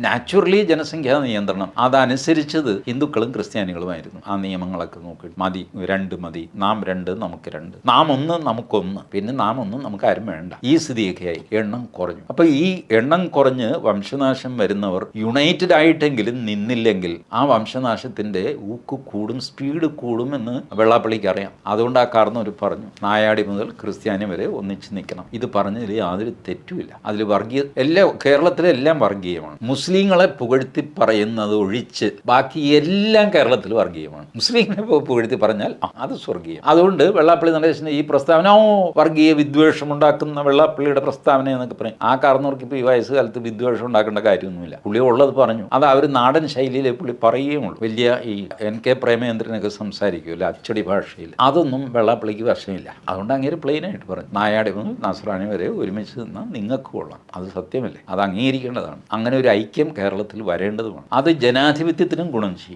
Naturally ജനസംഖ്യാ നിയന്ത്രണം. അതനുസരിച്ചത് ഹിന്ദുക്കളും ക്രിസ്ത്യാനികളുമായിരുന്നു. ആ നിയമങ്ങളൊക്കെ നോക്കി. മതി രണ്ട് മതി നാം രണ്ട് നമുക്ക് രണ്ട്. നാം ഒന്ന് നമുക്കൊന്ന് പിന്നെ നാം ഒന്ന് നമുക്ക് ആരും വേണ്ട. ഈ സ്ഥിതിയൊക്കെയായി. എണ്ണം കുറഞ്ഞു. അപ്പൊ ഈ എണ്ണം കുറഞ്ഞ് വംശനാശം വരുന്നവർ യുണൈറ്റഡ് ആയിട്ടെങ്കിലും നിന്നില്ലെങ്കിൽ ആ വംശനാശത്തിന്റെ ഊക്ക് കൂടും സ്പീഡ് കൂടും എന്ന് വെള്ളാപ്പള്ളിക്ക് അറിയാം. അതുകൊണ്ട് ആ കാർന്നവർ പറഞ്ഞു നായാടി മുതൽ ക്രിസ്ത്യാനി വരെ ഒന്നിച്ച് നിൽക്കണം. ഇത് പറഞ്ഞതിൽ യാതൊരു തെറ്റുമില്ല. അതിൽ വർഗീയ എല്ലാ കേരളത്തിലെ എല്ലാം വർഗീയമാണ്. മുസ്ലിങ്ങളെ പുകഴ്ത്തി പറയുന്നത് ഒഴിച്ച് ബാക്കി എല്ലാം കേരളത്തിൽ വർഗീയമാണ്. മുസ്ലിങ്ങളെ പുകഴ്ത്തി പറഞ്ഞാൽ അത് സ്വർഗീയം. അതുകൊണ്ട് വെള്ളാപ്പള്ളി നടേശന്റെ ഈ പ്രസ്താവന വർഗീയ വിദ്വേഷം ഉണ്ടാക്കുന്ന വെള്ളാപ്പള്ളിയുടെ പ്രസ്താവന എന്നൊക്കെ പറയും. ആ കാരണവർക്ക് ഇപ്പോൾ ഈ വയസ്സുകാലത്ത് വിദ്വേഷം ഉണ്ടാക്കേണ്ട കാര്യമൊന്നുമില്ല. പുള്ളി ഉള്ളത് പറഞ്ഞു. അത് അവർ നാടൻ ശൈലിയിലെ പുള്ളി പറയുകയുള്ളൂ. വലിയ ഈ എൻ കെ പ്രേമേന്ദ്രനൊക്കെ സംസാരിക്കുമല്ലോ അച്ചടി ഭാഷയിൽ. അതൊന്നും വെള്ളാപ്പള്ളിക്ക് വശമില്ല അതുകൊണ്ട് അങ്ങനെ പ്ലെയിനായിട്ട് പറഞ്ഞു നായാടി മുതൽ നാസറാണി വരെ ഒരുമിച്ച് നിന്നാൽ നിങ്ങൾക്ക് കൊള്ളാം. അത് സത്യമല്ലേ? അത് അംഗീകരിക്കേണ്ടതാണ്. അങ്ങനെ ഒരു ഐക്യം കേരളത്തിൽ വരേണ്ടതുമാണ്. അത് ജനാധിപത്യത്തിനും ഗുണം ചെയ്യും.